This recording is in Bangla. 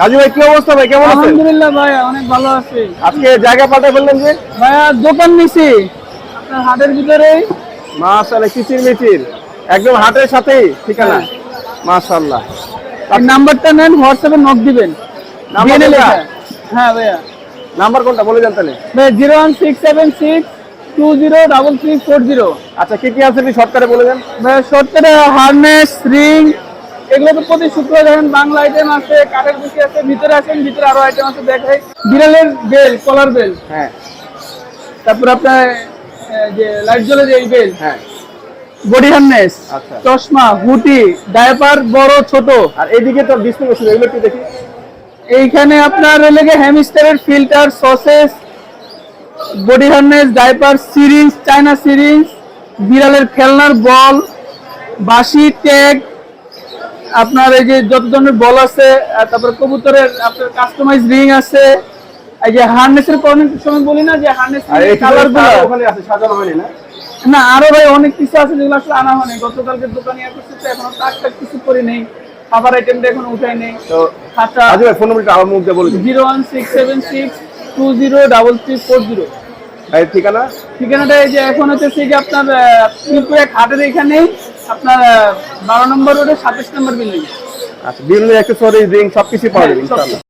রাজু ভাই কি অবস্থা ভাই? কেমন আছেন? আলহামদুলিল্লাহ ভাই অনেক ভালো আছি। আজকে জায়গা পাল্টে ফেললেন যে? ভাইয়া দোকান নিছি। আপনার হাটের ভিতরেই মাশাআল্লাহ কিচির মিচির। একদম হাটের সাথেই ঠিকানা। মাশাআল্লাহ। এই নাম্বারটা নেন হোয়াটসঅ্যাপে নক দিবেন। নাম্বার হ্যাঁ ভাইয়া। নাম্বার কোনটা বলে যান তাহলে। ভাই zero one six seven six two zero double three four zero. আচ্ছা কি কি আছে শর্টকাটে বলে দেন। ভাইয়া শর্টকাটে হারনেস রিং এগুলো তো প্রতি শুক্রবার দেখেন বাংলা আইটেম আছে কাঠের কুচি আছে ভিতরে আছেন ভিতরে আরও আইটেম আছে দেখাই। বিড়ালের বেল কলার বেল। হ্যাঁ। তারপর আপনার যে লাইট জ্বলে যে এই বেল। হ্যাঁ। বডি হার্নেস আচ্ছা। চশমা হুটি ডায়াপার বড় ছোট। আর এদিকে তো ডিসপ্লে মেশিন এগুলো একটু দেখি। এইখানে আপনার লেগে হ্যামস্টারের filter sausages body harness diaper syringe China syringe বিড়ালের খেলনার বল বাসি ট্যাগ আপনার এই যে যত ধরনের বল আছে তারপরে কবুতরের আপনার কাস্টমাইজ রিং আছে এই যে হার্নেসের অনেক সময় বলি না যে হার্নেস কালারগুলো ওখানে আছে সাজানো হয়নি না? না আরও ভাই অনেক কিছু আছে যেগুলো আসলে আনা হয়নি। গতকালকে দোকানে করছে তো এখনও টাক টাক কিছু করি নেই। খাবার আইটেমটা এখন উঠাই নেই। তো খাতা ভাই ফোন নম্বরটা মুখ বলে zero one six seven six two zero double three four zero. ভাই ঠিকানা? ঠিকানাটা এই যে এখন হচ্ছে সেই যে আপনার এক এখানেই। আপনার বারো নম্বর রোডে সাতাশ নম্বর বিল্ডিং আচ্ছা বিল্ডিং অ্যাক্সেসরিজ রিং সবকিছু পাওয়া যাবে হ্যাঁ, ইনশাআল্লাহ।